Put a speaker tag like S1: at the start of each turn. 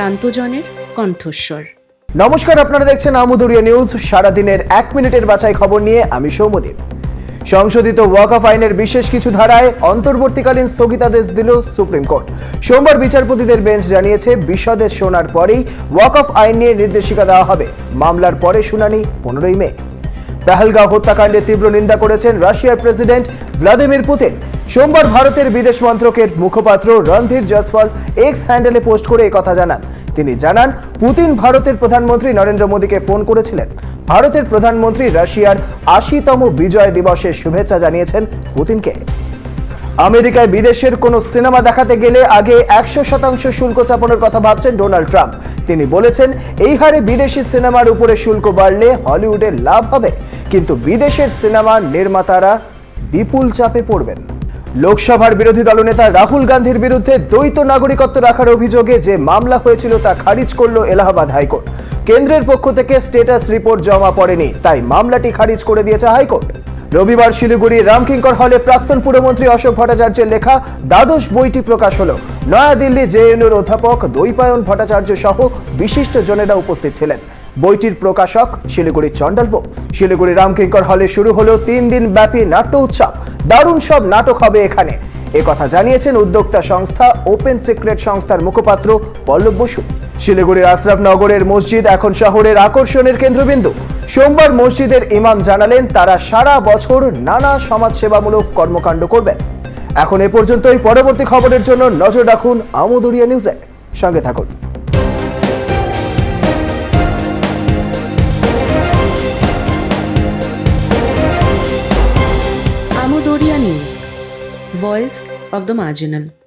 S1: প্রান্তজনের কণ্ঠস্বর।
S2: নমস্কার, আপনারা দেখছেন আমুদুরিয়া নিউজ। সারাদিনের এক মিনিটের বাছাই খবর নিয়ে আমি সৌমদীপ। সংশোধিত ওয়াক অফ আইনের বিশেষ কিছু ধারায় অন্তর্বর্তীকালীন স্থগিতাদেশ দিল সুপ্রিম কোর্ট। সোমবার বিচারপতিদের বেঞ্চ জানিয়েছে বিশদে শোনার পরেই ওয়াক অফ আইন নিয়ে নির্দেশিকা দেওয়া হবে। মামলার পরে শুনানি পনেরোই মে। পেহেলগাঁও হত্যাকাণ্ডে তীব্র নিন্দা করেছেন রাশিয়ার প্রেসিডেন্ট ভ্লাদিমির পুতিন। সোমবার ভারতের বিদেশ মন্ত্রকের মুখপাত্র রণধীর জসওয়াল এক্স হ্যান্ডেলে পোস্ট করে কথা জানান। তিনি জানান, পুতিন ভারতের প্রধানমন্ত্রী নরেন্দ্র মোদীকে ফোন করেছিলেন। ভারতের প্রধানমন্ত্রী রাশিয়ার আশিতম বিজয় দিবসের শুভেচ্ছা জানিয়েছেন পুতিনকে। আমেরিকায় বিদেশের কোনো সিনেমা দেখাতে গেলে আগে একশো শতাংশ শুল্ক চাপানোর কথা ভাবছেন ডোনাল্ড ট্রাম্প। তিনি বলেছেন, এই হারে বিদেশি সিনেমার উপরে শুল্ক বাড়লে হলিউডের লাভ হবে। কিন্তু বিদেশের সিনেমা নির্মাতারা বিপুল চাপে পড়বেন। লোকসভার বিরোধী দলনেতা রাহুল গান্ধীর বিরুদ্ধে দ্বৈত নাগরিকত্ব রাখার অভিযোগে যে মামলা হয়েছিল তা খারিজ করল এলাহাবাদ হাইকোর্ট। কেন্দ্রের পক্ষ থেকে স্টেটাস রিপোর্ট জমা পড়েনি, তাই মামলাটি খারিজ করে দিয়েছে হাইকোর্ট। রবিবার শিলিগুড়ি রামকিঙ্কর হলে প্রাক্তন পুরমন্ত্রী অশোক ভট্টাচার্যের লেখা দ্বাদশ বইটি প্রকাশ হলো। নয়াদিল্লি জেএনইউর অধ্যাপক দৈপায়ন ভট্টাচার্য সহ বিশিষ্ট জনেরা উপস্থিত ছিলেন। বইটির প্রকাশক শিলিগুড়ি চন্ডাল বুকস শিলিগুড়ি রামকিঙ্কর হলে শুরু হলো তিন দিন ব্যাপী নাট্য উৎসব। দারুণ সব নাটক হবে এখানে। এ কথা জানিয়েছেন উদ্যোক্তা সংস্থা ওপেন সিক্রেট সংস্থার মুখপাত্র পল্লব বসু। শিলিগুড়ির আশরাফনগরের মসজিদ এখন শহরের আকর্ষণের কেন্দ্রবিন্দু। সোমবার মসজিদের ইমাম জানালেন, তারা সারা বছর নানা সমাজসেবামূলক কর্মকাণ্ড করবেন। এখন এ পর্যন্তই, পরবর্তী খবরের জন্য নজর রাখুন আমুদুরিয়া নিউজে। সঙ্গে থাকুন।
S1: Odia News, Voice of the Marginal.